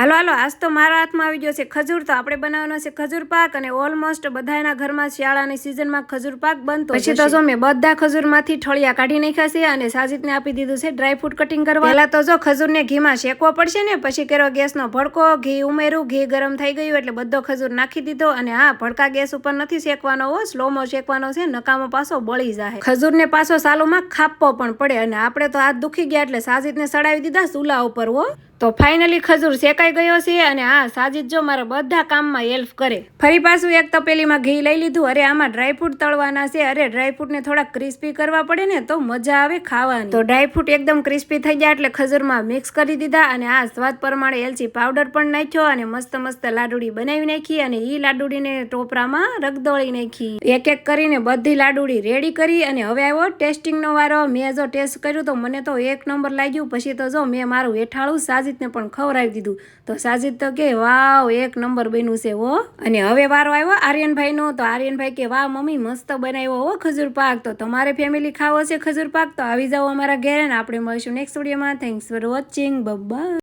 હાલો હાલો આજ તો મારા હાથમાં આવી ગયો છે ખજૂર. તો આપણે બનાવવાનો છે ખજૂર પાક અને ઓલમોસ્ટ બધાના ઘરમાં શિયાળાની સિઝનમાં ખજૂર પાક બનતો પછી તો જો મેં બધા ખજૂરમાંથી ઠળિયા કાઢી નાખ્યા છે અને સાજીદને આપી દીધું છે ડ્રાય ફ્રૂટ કટિંગ કરવા. પહેલા તો જો ખજૂરને ઘીમાં શેકવો પડશે ને પછી કર્યો ગેસનો ભડકો ઘી ઉમેર્યું ઘી ગરમ થઈ ગયું એટલે બધો ખજૂર નાખી દીધો અને હા ભડકા ગેસ ઉપર નથી શેકવાનો હો સ્લોમો શેકવાનો છે નકામો પાછો બળી જાય. ખજૂરને પાછો સાલુમાં ખાપવો પણ પડે અને આપણે તો હાથ દુખી ગયા એટલે સાજીદને સડાવી દીધા ચૂલા ઉપર હો. તો ફાઇનલી ખજૂર શેકાઈ ગયો છે અને હા સાજીદ જો મારા બધા કામમાં હેલ્પ કરે. ફરી પાછું એક તપેલીમાં ઘી લઈ લીધું. અરે, આમાં ડ્રાયફ્રૂટ તળવાના છે. અરે ડ્રાયફ્રૂટને થોડાક ક્રિસ્પી કરવા પડે ને તો મજા આવે ખાવાની. તો ડ્રાયફ્રૂટ એકદમ ક્રિસ્પી થઈ ગયા એટલે ખજૂરમાં મિક્સ કરી દીધા અને આ સ્વાદ પ્રમાણે એલચી પાવડર પણ નાખ્યો અને મસ્ત મસ્ત લાડુડી બનાવી નાખી અને એ લાડુડીને ટોપરામાં રગદોળી નાખી. એક એક કરીને બધી લાડુડી રેડી કરી અને હવે આવ્યો ટેસ્ટિંગનો વારો. મેં જો ટેસ્ટ કર્યું તો મને તો એક નંબર લાગ્યું. પછી તો જો મેં મારું હેઠાળું સાજીદને પણ ખવડાવી દીધું. તો સાજિદ તો કે, વાવ, એક નંબર બન્યું છે હો. અને હવે વારો આવ્યો આર્યનભાઈનો. તો આર્યનભાઈ કે, વાહ, મમ્મી, મસ્ત બનાવ્યો હો ખજૂર પાક. તો તમારે ફેમિલી ખાવો છે ખજૂર પાક? તો આવી જાઓ અમારા ઘેરે ને આપણે મળીશું નેક્સ્ટ વિડીયોમાં થેન્ક્સ ફોર વોચિંગ બબ્બા